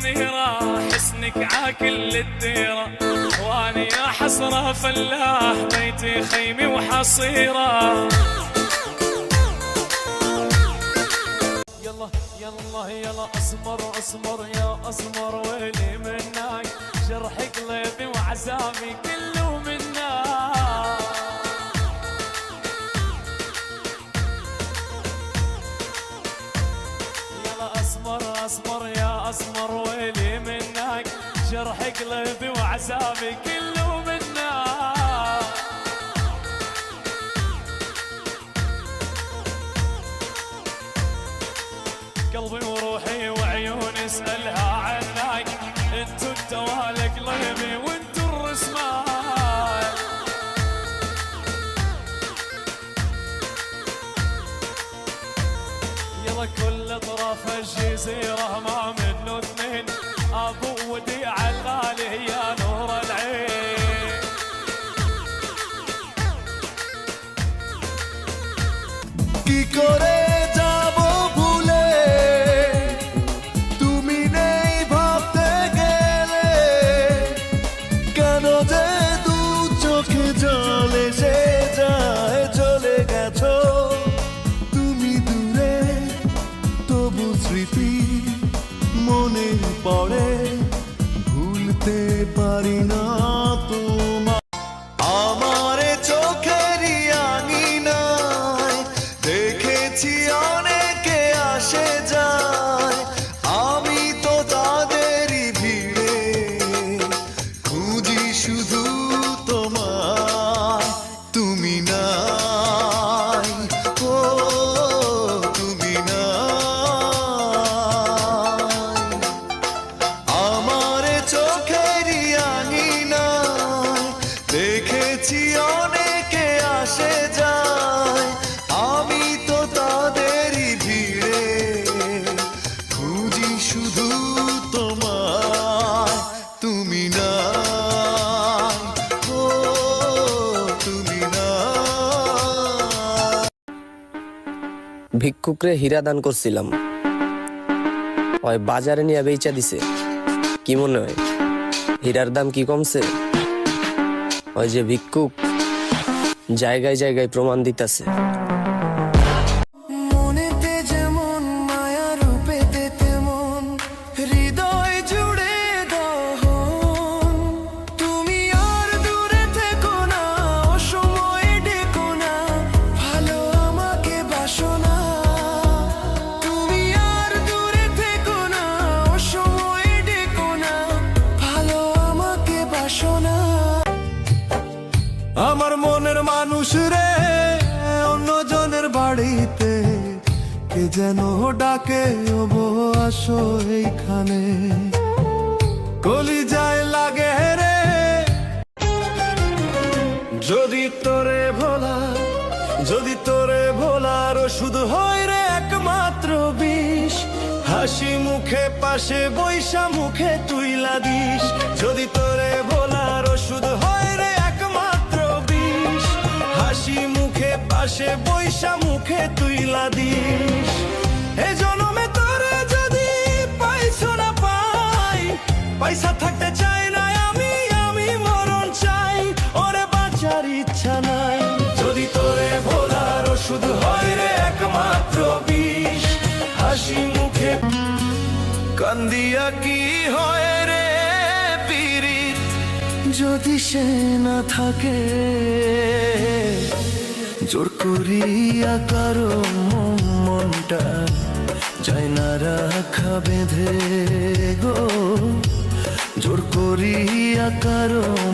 ضميره حسنك عاكل الديره واني يا حسرة فلاح بيتي خيمي وحصيرة. يلا يلا يلا أسمر أسمر يا أسمر ويلي منك جرح قلبي وعذابي كله. أسمر ويلي منك جرح قلبي وعذابي كله منك. قلبي وروحي وعيوني اسألها عنك انتو الدواء قلبي وانتو الرسمال. يلا كل اطراف الجزيرة ما কি করে ভুলে? তুমি ভাবতে কেন যে দু চোখে চলে তুমি তবু স্মৃতি মনে পড়ে। ভুলতে পারি না। ভিক্ষুকরে হীরা দান করছিলাম। ওই বাজারে নিয়ে বেচা দিছে। কি মনে হয়? হীরার দাম কি কমছে? ওই যে ভিক্ষুক জায়গায় জায়গায় প্রমাণ দিতেছে। আমার মনের মানুষ রে, অন্যজনের বাড়িতে কে যেন ডাকে ওবো আসো এইখানে। কলি যায় লাগে রে। যদি তোরে ভোলা, যদি তোরে ভোলার ওষুধ হয় রে একমাত্র বিষ। হাসি মুখে, পাশে বৈশা মুখে তুইলা দিস। যদি তোরে ভোলার ওষুধ হয় মুখে পাশে বৈশা মুখে তুইলা দিস। এ জনমে তোরে যদি পাইছো না পাই, পয়সা থাকতে চাই না, আমি আমি মরণ চাই। ওরে বাঁচার ইচ্ছা নাই। যদি তোরে ভোলার ওষুধ হয় রে একমাত্র বিষ। হাসি মুখে কান্দিয়া কি হয় রে পিরিত যদি সে না থাকে জোর করিয়া কারও মনটা যাই না রাখা বেঁধে গো। জোর করিয়া কারও